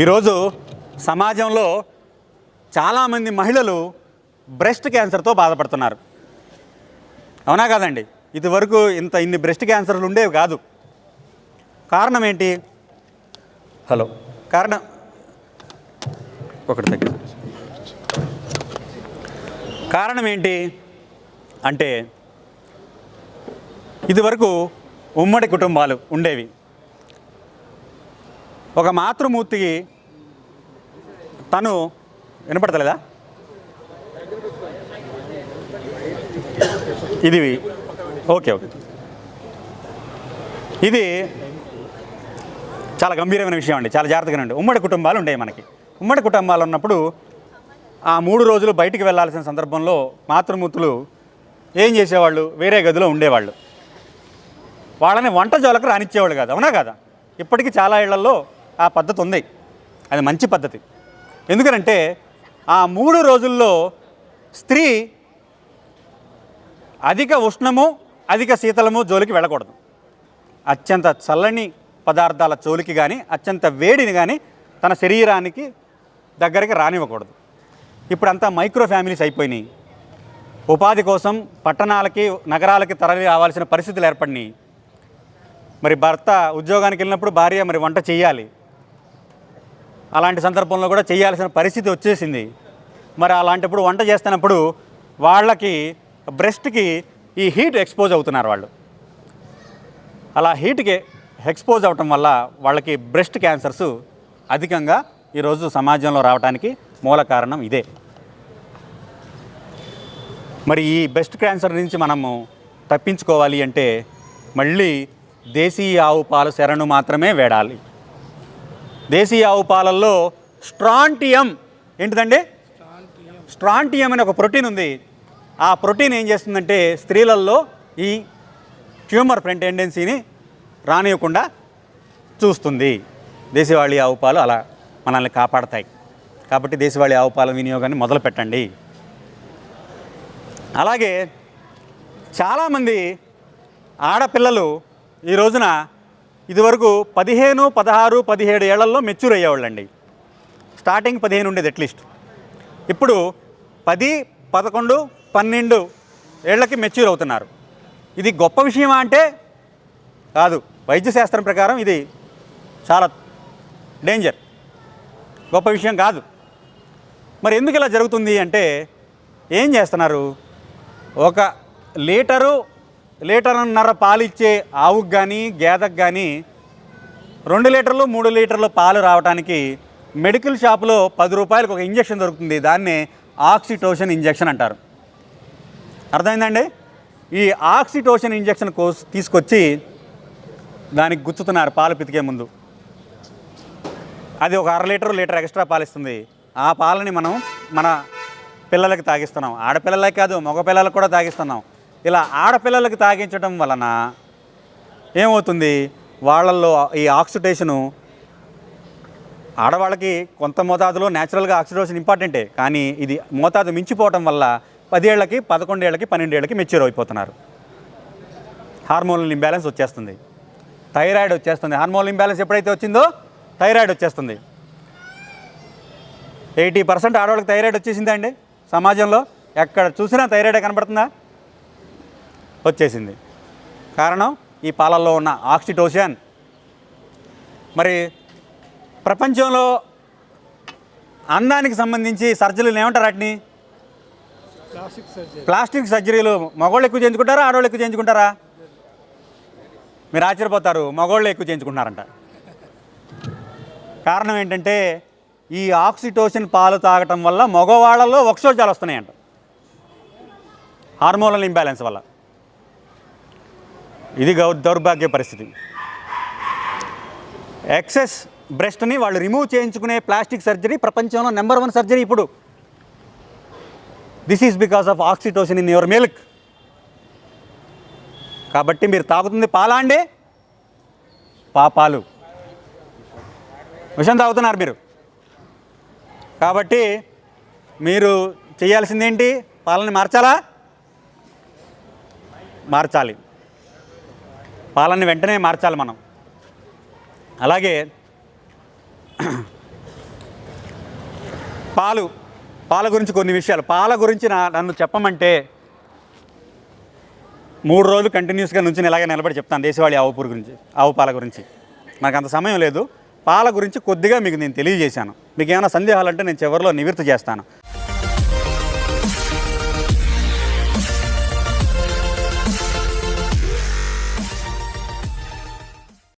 ఈరోజు సమాజంలో చాలామంది మహిళలు బ్రెస్ట్ క్యాన్సర్తో బాధపడుతున్నారు. అవునా కాదండి? ఇదివరకు ఇంత ఇన్ని బ్రెస్ట్ క్యాన్సర్లు ఉండేవి కాదు. కారణం ఏంటి? హలో. కారణం ఒకటి దగ్గర కారణం ఏంటి? అంటే ఇదివరకు ఉమ్మడి కుటుంబాలు ఉండేవి. ఒక మాతృమూర్తికి తను వినపడతలేదా? ఇది ఓకే ఓకే. ఇది చాలా గంభీరమైన విషయం అండి చాలా జాగ్రత్తగా ఉండి ఉమ్మడి కుటుంబాలు ఉండేవి మనకి. ఉమ్మడి కుటుంబాలు ఉన్నప్పుడు ఆ మూడు రోజులు బయటికి వెళ్ళాల్సిన సందర్భంలో మాతృమూర్తులు ఏం చేసేవాళ్ళు? వేరే గదిలో ఉండేవాళ్ళు. వాళ్ళని వంట జోలకు రానిచ్చేవాళ్ళు కాదు అవునా కదా? ఇప్పటికీ చాలా ఇళ్ళలో ఆ పద్ధతి ఉంది. అది మంచి పద్ధతి. ఎందుకనంటే ఆ మూడు రోజుల్లో స్త్రీ అధిక ఉష్ణము అధిక శీతలము జోలికి వెళ్ళకూడదు. అత్యంత చల్లని పదార్థాల జోలికి కానీ అత్యంత వేడిని కానీ తన శరీరానికి దగ్గరికి రానివ్వకూడదు. ఇప్పుడంతా మైక్రో ఫ్యామిలీస్ అయిపోయినాయి. ఉపాధి కోసం పట్టణాలకి నగరాలకి తరలి రావాల్సిన పరిస్థితులు ఏర్పడినాయి. మరి భర్త ఉద్యోగానికి వెళ్ళినప్పుడు భార్య మరి వంట చేయాలి. అలాంటి సందర్భంలో కూడా చేయాల్సిన పరిస్థితి వచ్చేసింది. మరి అలాంటప్పుడు వంట చేస్తున్నప్పుడు వాళ్ళకి బ్రెస్ట్కి ఈ హీట్ ఎక్స్పోజ్ అవుతున్నారు వాళ్ళు. అలా హీట్కి ఎక్స్పోజ్ అవటం వల్ల వాళ్ళకి బ్రెస్ట్ క్యాన్సర్స్ అధికంగా ఈరోజు సమాజంలో రావడానికి మూల కారణం ఇదే. మరి ఈ బ్రెస్ట్ క్యాన్సర్ నుంచి మనము తప్పించుకోవాలి అంటే మళ్ళీ దేశీయ ఆవు పాలు శరణు మాత్రమే వేడాలి. దేశీయ ఆవు పాలల్లో స్ట్రాంటియం ఏంటిదండి? స్ట్రాంటియం అనే ఒక ప్రోటీన్ ఉంది. ఆ ప్రోటీన్ ఏం చేస్తుందంటే స్త్రీలలో ఈ ట్యూమర్ ఫ్రంట్ టెండెన్సీని రానివ్వకుండా చూస్తుంది. దేశవాళీ ఆవు పాలు అలా మనల్ని కాపాడతాయి. కాబట్టి దేశవాళీ ఆవు పాల వినియోగాన్ని మొదలు పెట్టండి. అలాగే చాలామంది ఆడపిల్లలు ఈ రోజున ఇదివరకు పదిహేను పదహారు పదిహేడు ఏళ్ళలో మెచ్యూర్ అయ్యేవాళ్ళండి. స్టార్టింగ్ పదిహేను ఉండేది అట్లీస్ట్ ఇప్పుడు పది పదకొండు పన్నెండు ఏళ్ళకి మెచ్యూర్ అవుతున్నారు. ఇది గొప్ప విషయమా అంటే కాదు. వైద్యశాస్త్రం ప్రకారం ఇది చాలా డేంజర్ గొప్ప విషయం కాదు. మరి ఎందుకు ఇలా జరుగుతుంది అంటే ఏం చేస్తున్నారు? ఒక లీటరు లీటర్న్నర పాలు ఇచ్చే ఆవుకు కానీ గేదకు కానీ రెండు లీటర్లు మూడు లీటర్లు పాలు రావడానికి మెడికల్ షాప్లో పది రూపాయలకు ఒక ఇంజెక్షన్ దొరుకుతుంది. దాన్నే ఆక్సిటోషన్ ఇంజెక్షన్ అంటారు. అర్థమైందండి? ఈ ఆక్సిటోషన్ ఇంజెక్షన్ కోస్ తీసుకొచ్చి దానికి గుచ్చుతున్నారు పాలు పితికే ముందు. అది ఒక అర లీటర్ లీటర్ ఎక్స్ట్రా పాలు ఇస్తుంది. ఆ పాలని మనం మన పిల్లలకి తాగిస్తున్నాం. ఆడపిల్లలకి కాదు మగ పిల్లలకు కూడా తాగిస్తున్నాం. ఇలా ఆడపిల్లలకు తాగించడం వలన ఏమవుతుంది? వాళ్ళల్లో ఈ ఆక్సిడేషను ఆడవాళ్ళకి కొంత మోతాదులో న్యాచురల్గా ఆక్సిడేషన్ ఇంపార్టెంటే కానీ ఇది మోతాదు మించిపోవటం వల్ల పదేళ్ళకి పదకొండేళ్ళకి పన్నెండేళ్ళకి మెచ్యూర్ అయిపోతున్నారు. హార్మోనల్ ఇంబ్యాలెన్స్ వచ్చేస్తుంది. థైరాయిడ్ వచ్చేస్తుంది. హార్మోనల్ ఇంబ్యాలెన్స్ ఎప్పుడైతే వచ్చిందో థైరాయిడ్ వచ్చేస్తుంది. ఎయిటీ పర్సెంట్ ఆడవాళ్ళకి థైరాయిడ్ వచ్చేసిందా అండి? సమాజంలో ఎక్కడ చూసినా థైరాయిడే కనబడుతుందా? వచ్చేసింది. కారణం ఈ పాలల్లో ఉన్న ఆక్సిటోషన్ మరి ప్రపంచంలో అందానికి సంబంధించి సర్జరీలు ఏమంటారు వాటిని? ప్లాస్టిక్ సర్జరీలు మగవాళ్ళు ఎక్కువ చేయించుకుంటారా ఆడవాళ్ళు ఎక్కువ చేయించుకుంటారా? మీరు ఆశ్చర్యపోతారు మగవాళ్ళు ఎక్కువ చేయించుకుంటున్నారంట. కారణం ఏంటంటే ఈ ఆక్సిటోసిన్ పాలు తాగటం వల్ల మగవాళ్ళలో వక్షోజాలు వస్తున్నాయంట. హార్మోనల్ ఇంబ్యాలెన్స్ వల్ల. ఇది గౌ దౌర్భాగ్య పరిస్థితి. ఎక్సెస్ బ్రెస్ట్ని వాళ్ళు రిమూవ్ చేయించుకునే ప్లాస్టిక్ సర్జరీ ప్రపంచంలో నెంబర్ వన్ సర్జరీ ఇప్పుడు. This is because of oxytocin in your milk కాబట్టి మీరు తాగుతుంది పాలా అండి పాపాలు. విషం తాగుతున్నారు మీరు. కాబట్టి మీరు చేయాల్సిందేంటి? పాలని మార్చాలా? మార్చాలి. పాలన వెంటనే మార్చాలి మనం. అలాగే పాలు పాల గురించి కొన్ని విషయాలు. పాల గురించి నా నన్ను చెప్పమంటే మూడు రోజులు కంటిన్యూస్గా నుంచి ఇలాగే నిలబడి చెప్తాను దేశవాళీ ఆవు పూరు గురించి ఆవు పాల గురించి. నాకు అంత సమయం లేదు. పాల గురించి కొద్దిగా మీకు నేను తెలియజేశాను. మీకు ఏమైనా సందేహాలు అంటే నేను చివరిలో నివృత్తి చేస్తాను.